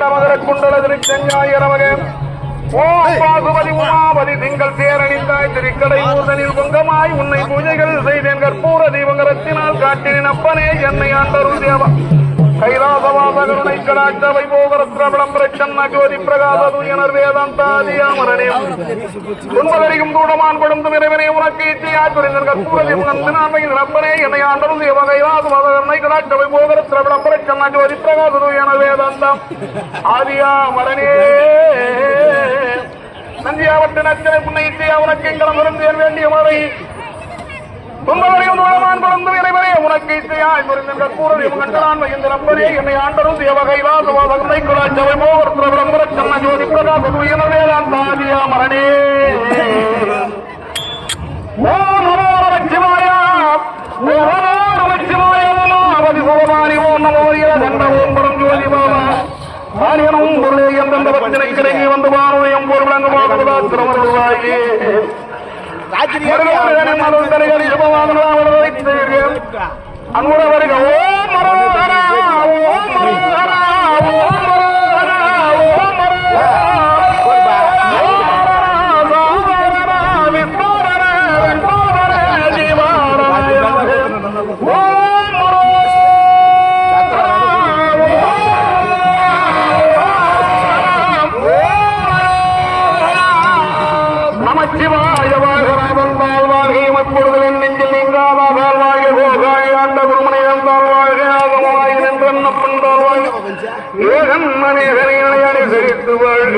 கண்டமகர குண்டல திருச்செஞ்சாயிரமக ஓம் பாகுபதி உமாபதி திங்கள் தேரணிந்தாய் திருக்கடை ஊதனில் பொங்கமாய் உன்னை பூஜைகள் செய்தேன். கற்பூர தீபங்கரத்தினால் காட்டினேன். அப்பனே என்னை ஆண்டருள் தேவா. கைலாசவாசகருணை கடாட்ச வைபோகரத்ர விளம்பரச்சன்ன ஜோதி பிரகாச தூயனர் வேதாந்தாதியாமரனே உண்மதறியும் தூடமான் கொடுந்து இறைவனே உனக்கு இச்சையாய் புரிந்தன் கற்பூரதி உணர்ந்து நான்மையின் ரப்பனே என்னை ஆண்டரும் தேவ மதகர்ணை கடாட்ச வைபோகரத்ர விளம்பரச்சன்ன ஜோதி பிரகாச தூயனர் வேதாந்தம் ஆதியாமரனே நந்தியாவட்ட நச்சனை புன்னை இச்சையா உனக்கு எங்களம் இருந்து வேண்டிய மழை. துன்பவரையும் தூரமான் பிறந்து இறைவனே உனக்கு இசையாய் புரிந்த கூறலையும் கண்டலான் இந்த நம்பரே என்னை ஆண்டரும் தேவகைலாச வாசகத்தை குலாச்சவை மோகர் பிரபலம்பர சன்ன ஜோதி பிரகாச உயர்ந்த வேதாந்த மரணே. ஓம் நமோ நமச்சிவாய ஓம் நமோ நமச்சிவாய ஓம் நமதி சுகமானி ஓம் நமோ என்ற ஓம் பரம் ஜோதி பாபா. ஆரியனும் பொருளே எந்தெந்த பத்தினை கிடைக்கி வந்து பாருயம் பொருள் விளங்குமாகுவதா ರಾಜ್ಯ ಅನುಗುಣವರೆಗೆ நமச்சிவாய வாழ்கிறாவன் வாழ்வாழ்கை மற்பொழுது நெஞ்சில் நீங்காத வாழ்வாழ்க போகாய் ஆண்ட குருமனையம் வாழ்வாழ்க வாழ்க ஆகமாய் நின்றப்பண்டால் வாழ்வாழ்க ஏகன் மனேகனை அணி செழித்து வாழ்க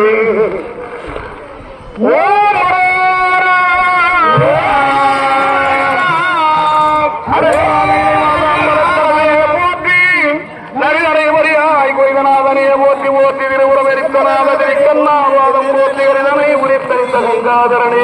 ஓம் ஹரஹர. ஹரஹரே போற்றி. நரிநடை மறியாய் போற்றி போற்றி திருவுரவெரித்தநாத திருக்கண்ணாவாதம் உரித்தறிந்த கங்காதரனே